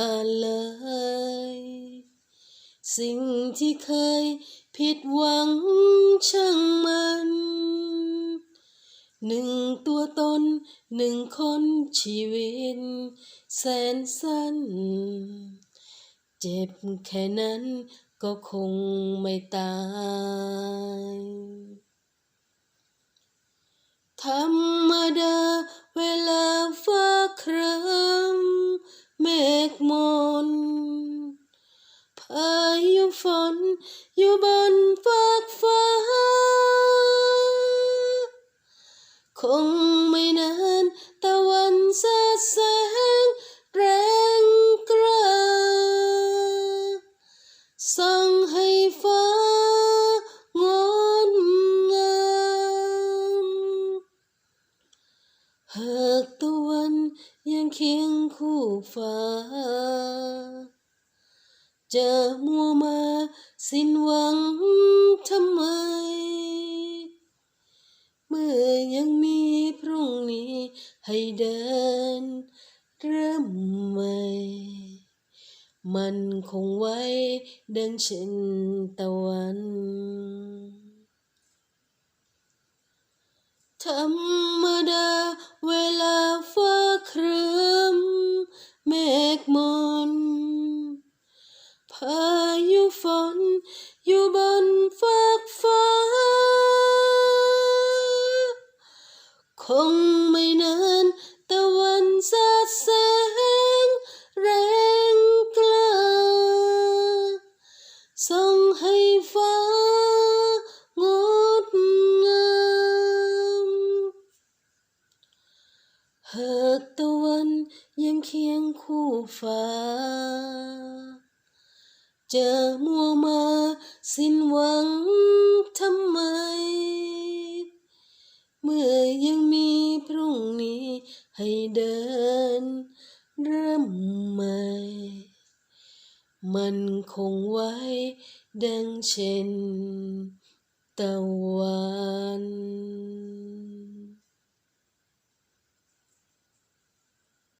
ผ่านเลย สิ่งที่เคยผิดหวังช่างมัน หนึ่งตัวตนหนึ่งคนชีวิตแสนสั้น เจ็บแค่นั้นก็คงไม่ตายธร พายุฝน อยู่บนฟากฟ้า คงไม่นานตะวันสาแสงแรงกล้าส่องให้ฟ้างดงามหากตะวันยังเคียงคู่ฟ้า จะมัวมาสิ้นหวังทำไมเมื่อยังมีพรุ่งนี้ให้เดินเริ่มใหม่ มันคงไว้ดังเช่นตะวัน พายุฝน อยู่บนฟากฟ้า คงไม่นานตะวันสาดแสง แรงกล้าส่องให้ฟ้างดงามหากตะวันยังเคียงคู่ฟ้า จะมัวมาสิ้นหวังทำไม เมื่อยังมีพรุ่งนี้ให้เดินเริ่มใหม่ มันคงไว้ดังเช่นตะวัน